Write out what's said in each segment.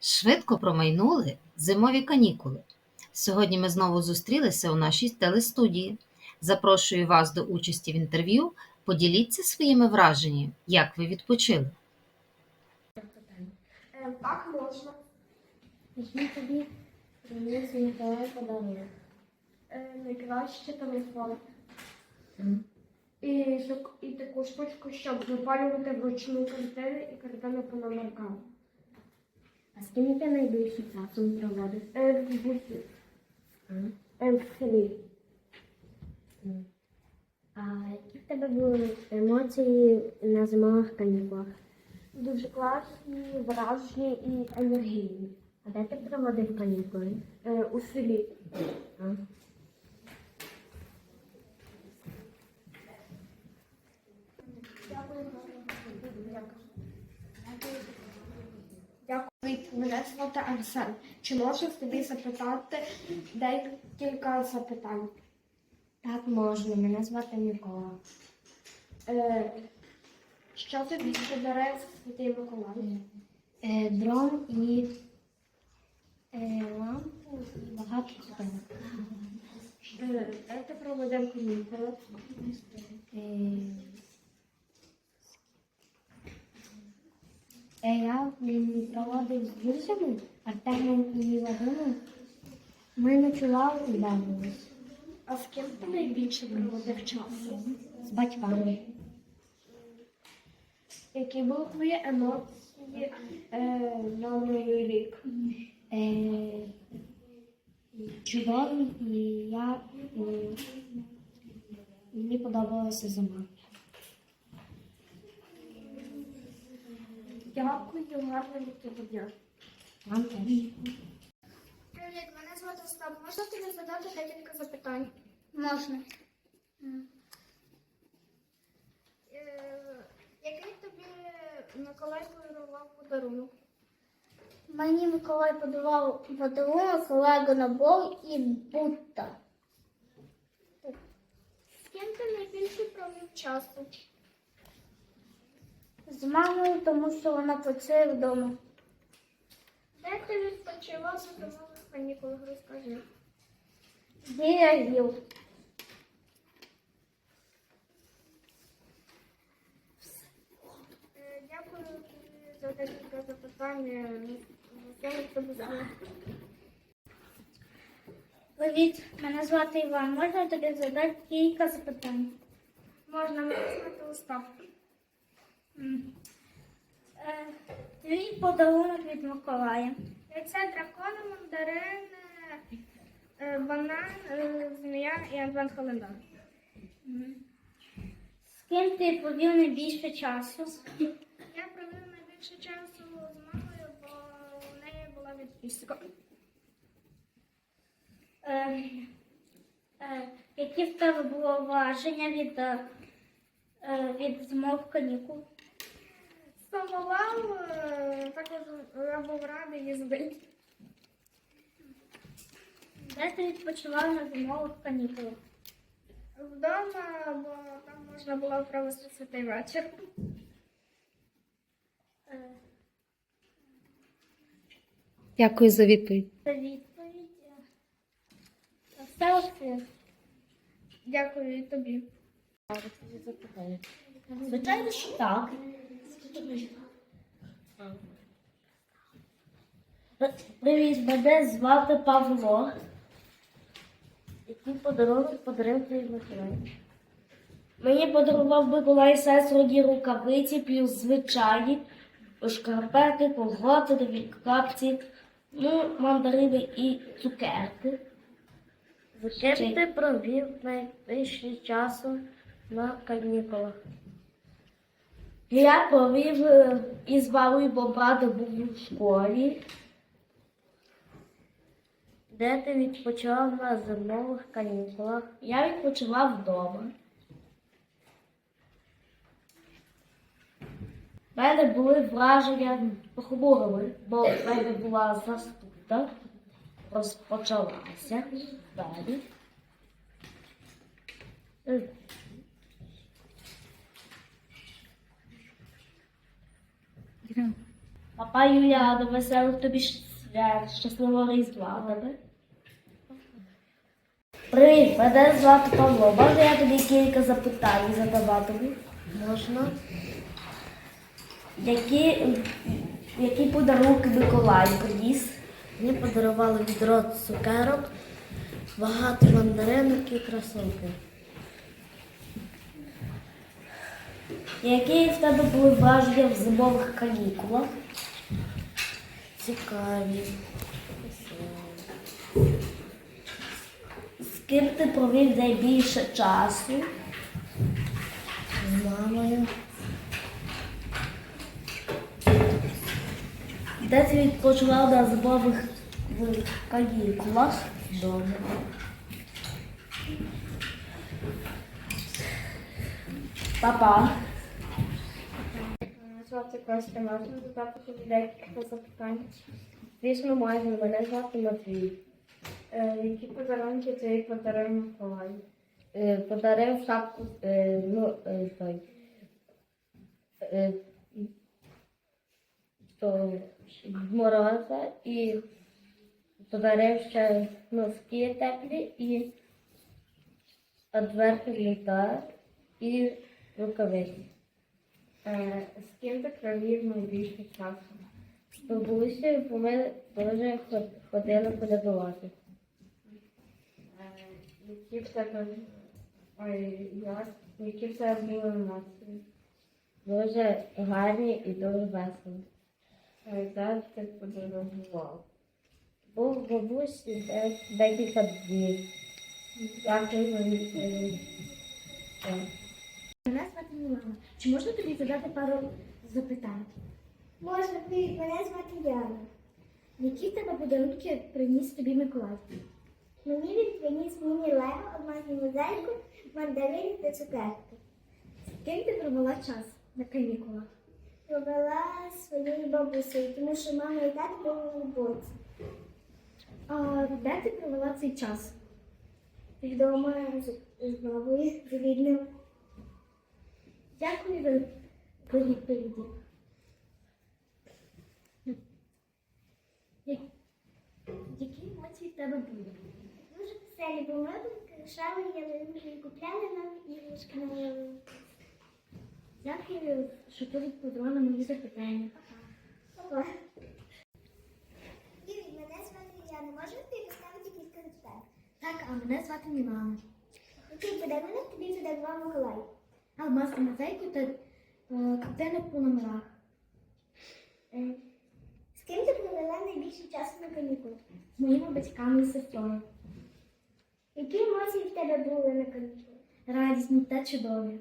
Швидко промайнули зимові канікули. Сьогодні ми знову зустрілися у нашій телестудії. Запрошую вас до участі в інтерв'ю. Поділіться своїми враженнями, як ви відпочили. Е, Так можна. Тобі приніс Миколай подарунок. Е, Найкраще телефон. І, і таку штучку, щоб запалювати вручну картини і картини по номеркам. А з ким ти найбільше часом проводиш? Е, В бусі. Е, В селі. А які в тебе були емоції на зимових канікулах? Дуже класні, вражені і енергійні. А де ти проводив канікули? Е, У селі. А? Дякую. Мене звати Арсен. Чи можу тобі запитати декілька запитань? Так можна, мене звати Микола. Е, Що тобі подарив Святий Миколай? Е, дрон і е, лампу і багато картинок. Е, ти проведемо канікули? Е, я проводив з друзями Артемом і Вадимом. Ми ночували і бавились А з ким ти найбільше проводив часу? з батьками. Які були твої емоції е, на новий рік? Е, чудові, і я е, мені подобалася зима. Дякую, гарного тобі дня. Вам теж. Привіт, мене звати Остап. Можна тобі задати декілька запитань? Можна. Е, який тобі Миколай подарував подарунок? Мені Миколай подарував подарунок Лего набор і Будда. З ким ти найбільше провів часу? З мамою, тому що вона працює вдома. Де ти відпочивав на зимових канікулах? Розкажи. Біля гіл. Е, Дякую за тобі знаю. Привіт, мене звати Іван. Можна тобі задати кілька запитань? Можна мене звати Остап. Е, твій подарунок від Миколая. Це дракон, мандарин, е, банан, е, змія і адвент календар. З ким ти провів найбільше часу? Я провів найбільше часу з мамою, бо у неї була відпустка. Е, е, які в тебе було враження від, е, е, від зимових канікул? Сумував, е, також я був радий їздити. Де ти відпочивав на зимових канікулах? Вдома, бо там можна було провести святий вечір. Е, Дякую за відповідь. Це відповідь. Е, Все успіх. Дякую і тобі. Звичайно, що так. Привіт, мене звати Павло. Який подарунок подарив твій Миколай? Мені подарував Миколай сестрої рукавиці, плюс звичайні, шкарпети, колготи, нові капці, ну, мандарини і цукерки. З ким ти провів найбільше часу на канікулах? Я провів е, із мамою, бо був у школі. Де ти відпочивав на зимових канікулах? Я відпочивав вдома. У мене були враження похмурими, бо в мене була застуда, розпочалася далі. Е, Папа Юля, до веселих тобі свят, щасливого різдва. Добре? Привіт, мене звати Павло. Можна я тобі кілька запитань задаватиму? Можна. Які, які подарунки Миколай приніс? Мені подарували відро цукерок, багато мандаринок і кросовки. Які в тебе були враження в зимових канікулах? Цікаві. З ким ти провів найбільше часу? З мамою. Де ти відпочивав на зимових канікулах? Вдома. Папа. Мене звати Костя, можна тобі декілька запитань. Звісно, можна. Мене звати Матвій. Е, які подарунки ти подарує Миколай? Е, Подарив шапку, е, ну, е, той. Е, то мороза і подарив ще носки теплі і одверхи літа і рукавиці. Е, з ким ти провів найбільше часу? З бабусею, бо ми дуже ходили полюбувати. Е, які в тебе ой, як? Які в тебе були емоції? Дуже гарні і дуже весело. Е, де ти подорожував? Був в бабусі декілька днів. Дякую. Мене звати Мілана. Чи можна тобі задати пару запитань? Можна, привіт, мене звати Яна. Які в тебе подарунки приніс тобі Миколай? Мені він приніс міні Лего, алмазну мозаїку, мандарини та цукерки. З ким ти провела час на канікулах? Провела своєю бабусею, тому що мама і тато були на роботі. А де ти провела цей час? Вдома з, з бабою, з рідними. Дякую за відповіді. Які емоції в тебе були? Дуже веселі, бо ми прикрашали ялинку і купляли нам іграшки на ялинку. Дякую, що ти відповіла на мої запитання. Папа. Мене звати Яна. Можна тобі розставити кілька запитань? Так, а мене звати Мілана. Який подарунок тобі подарував Миколай? Алмаз на мозаїку та картини по номерах. Е, З ким ти провела найбільше часу на канікулах? З моїми батьками і сестрою. Які емоції в тебе були на канікулах? Радісні та чудові.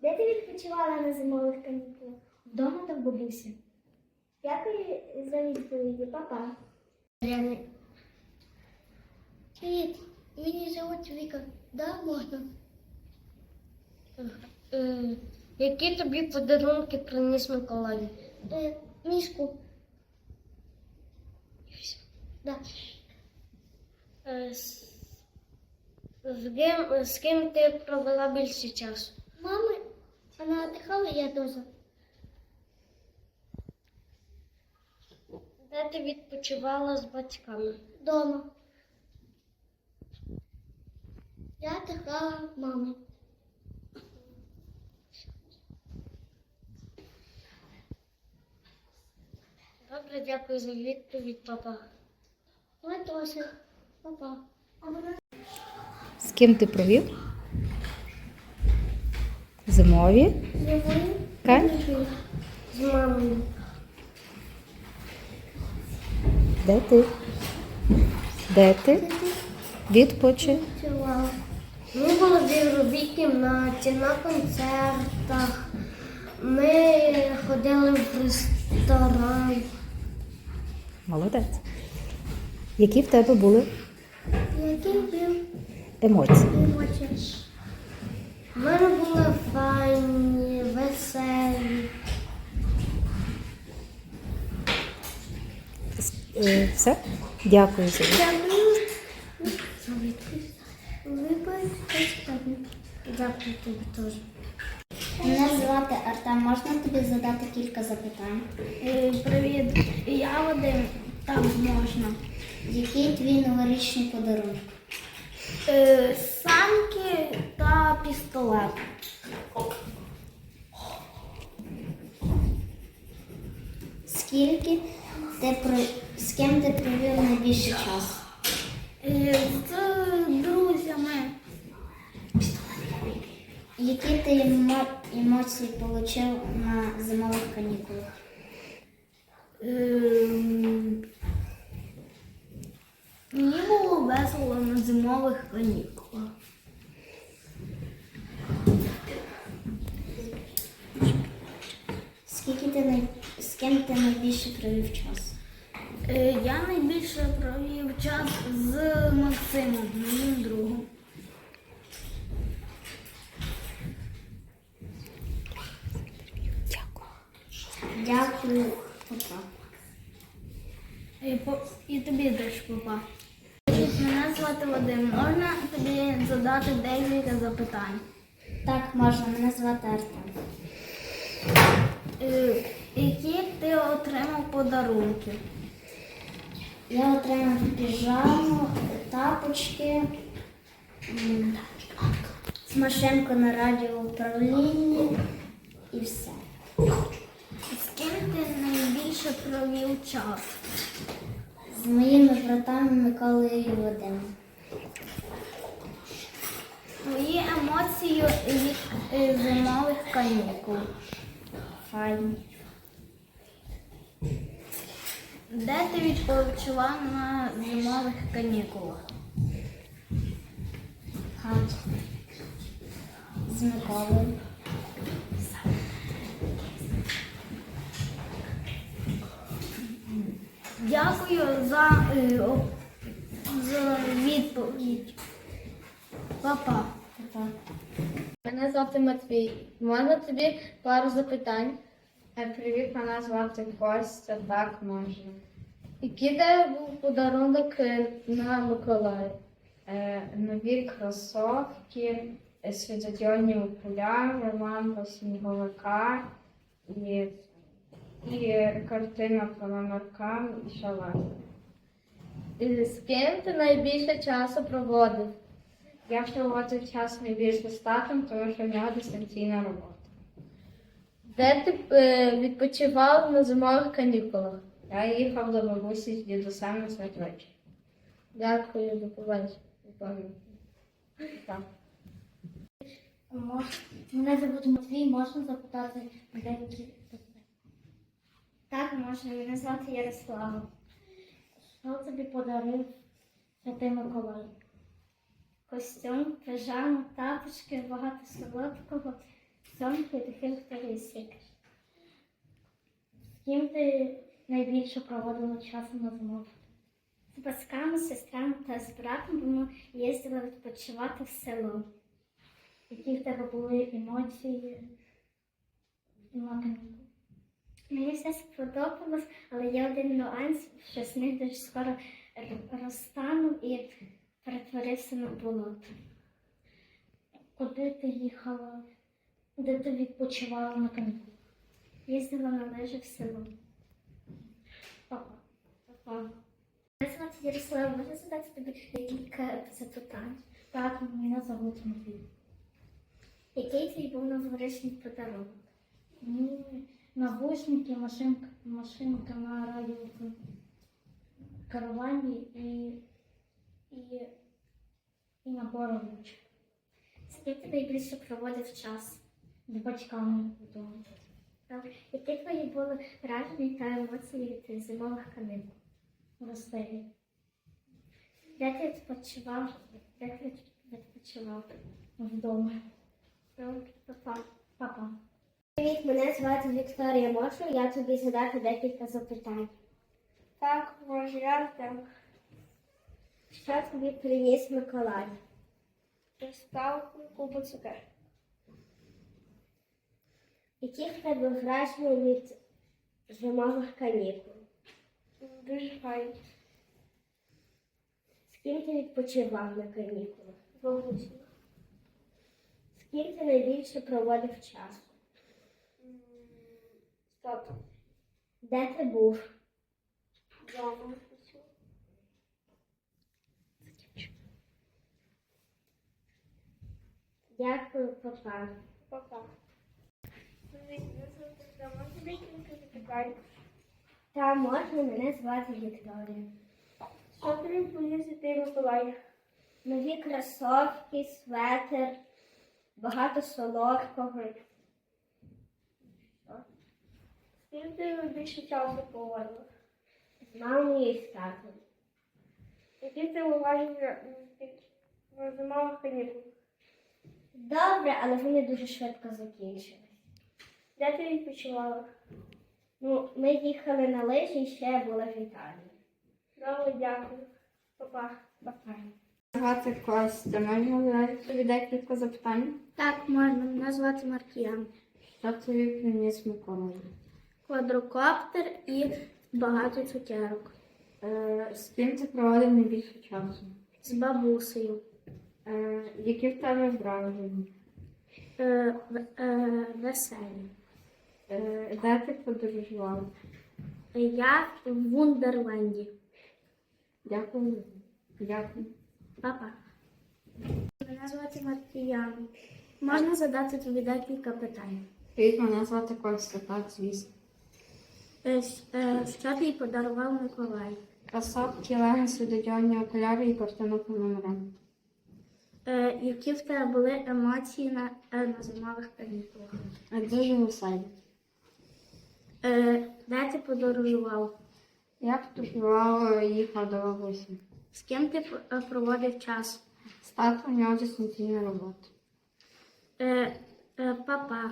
Де ти відпочивала на зимових канікулах? Вдома та в бабусі. Дякую за відповіді, папа. Привіт, мені звуть Віка. Да, можна? Е, які тобі подарунки приніс Миколай? Е, мішку. Да. Е, з, ким, з ким ти провела більше часу? Мами, вона віддихала, я дуже. Де ти відпочивала з батьками? Дома. Я така мама. Добре, дякую за відповідь, папа. Ви теж. Папа. З ким ти провів? Зимові? Канікули? З мамою. Де ти? Де ти? Відпочи. Ми були в ігровій кімнаті, на концертах. Ми ходили в ресторан. Молодець. Які в тебе були Який був емоції? емоції? У мене були файні, веселі. Е, Все? Дякую за відповідь. Вибачте, Дякую тобі теж. Мене звати Артем. Можна тобі задати кілька запитань? Е, Привіт, я Вадим. Так можна. Який твій новорічний подарунок? Е, Санки та пістолет. Скільки ти про... з ким ти провів найбільше часу? Е, З друзями. Які ти емо... емоції отримав на зимових канікулах? Ем, Мені було весело на зимових канікулах. Скільки ти най... з ким ти найбільше провів часу? Е, Я найбільше провів час з Максимом, моїм другом. Дякую, папа. І, по... і тобі теж папа. Мене звати Вадим. Можна тобі задати декілька запитань? Так, можна, мене звати Артем. Е, Які ти отримав подарунки? Я отримав піжаму, тапочки, м, машинку на радіоуправлінні і все. З ким ти найбільше провів час? З моїми братами Миколою і Вадимом. Твої емоції від е, зимових канікул. Файні. Де ти відпочивав на зимових канікулах? Хаті. З Миколою. Дякую за, е, за відповідь. Папа. Папа. Мене звати Матвій. Можна тобі пару запитань? Е, Привіт, мене звати Костя, так можна. Який тебе був подарунок е, на Миколаїв? Е, нові кросовки, е, окуляри, лампа сніговика і, і картина по номеркам і шалати. З ким ти найбільше часу проводив? Я проводив час найбільше з татом, тому що в нього дистанційна робота. Де ти е, відпочивав на зимових канікулах? Я їхав до бабусі з дідусем на святвечір. Дякую, до побачення. Так. Мене звуть Матвій, можна запитати деякі питання? Так, можна, мене звати Ярослава. Що тобі подарив Святий Миколай? Костюм, пижаму, тапочки, багато солодкого, сьомки таких тарісик. З ким ти найбільше проводила часу на зимових? З батьками, сестрами та з братом бо ми їздили відпочивати в село. Які в тебе були емоції на канікулах? Мені все сподобалось, але є один нюанс, що сніг дуже скоро розтанув і перетворився на болото. Куди ти їхала? Де ти відпочивала на канікулах? Їздила на лижі в село. Папа. Мене звати Ярослава, можна задати тобі декілька запитань. Так, мене звуть Матвій. Який твій був новорічний подарунок? Навушники, машинка, машинка на радіо керуванні і, і, і набор ручок. З ким ти найбільше проводив час? З батьками вдома. Які твої були враження та емоції від зимових каникул? Веселі. Де ти відпочивав? Де ти відпочивав? Вдома. Папа. Папа. Привіт, мене звати Вікторія. Можу я тобі задати декілька запитань? Так, можу, я так. Що тобі приніс Миколай? Доставку кубу цукер. Які в тебе враження від зимових канікул? Дуже файно. З ким ти відпочивав на канікулах? Бабусі. З ким ти найбільше проводив часу? Тато. Де ти був? Дома. Дякую, папа. Папа. Та можна мене звати Вікторія. Що тобі приніс Святий Миколай? Нові кросовки, светер, багато солодкого. Ким ти більше часу проводила? З мамою і з татом. Які ти від зимових канікул? Добре, але вони дуже швидко закінчились. Де ти відпочивала? Ну, ми їхали на лижі і ще були в Італії. Добре, дякую. Папа. Папа. Звати Костя. Можна задати тобі декілька запитань? Так, можна. Мене звати Маркіян. Що тобі приніс Миколай? Квадрокоптер і багато цукерок. Е, з ким ти проводив найбільше часу? З бабусею. Е, які в тебе враження? Е, в- е, веселі. Е, де ти подорожувала? Я в Вундерленді. Дякую. Дякую. Папа. Мене звати Маркіян. Можна задати тобі декілька питань. Привіт, мене звати Костя, так, звісно. Е, с- е, Що тобі подарував Миколай? Кросовки, легенси, додьонні окуляри і картину по номерам. Е, Які в тебе були емоції на, е, на зимових канікулах? Е, Дуже веселі. Е, Де ти подорожував? Я подорожувала, їхала до бабусі. З ким ти е, проводив час? З татом у нього дистанційна робота. Е, е, Папа,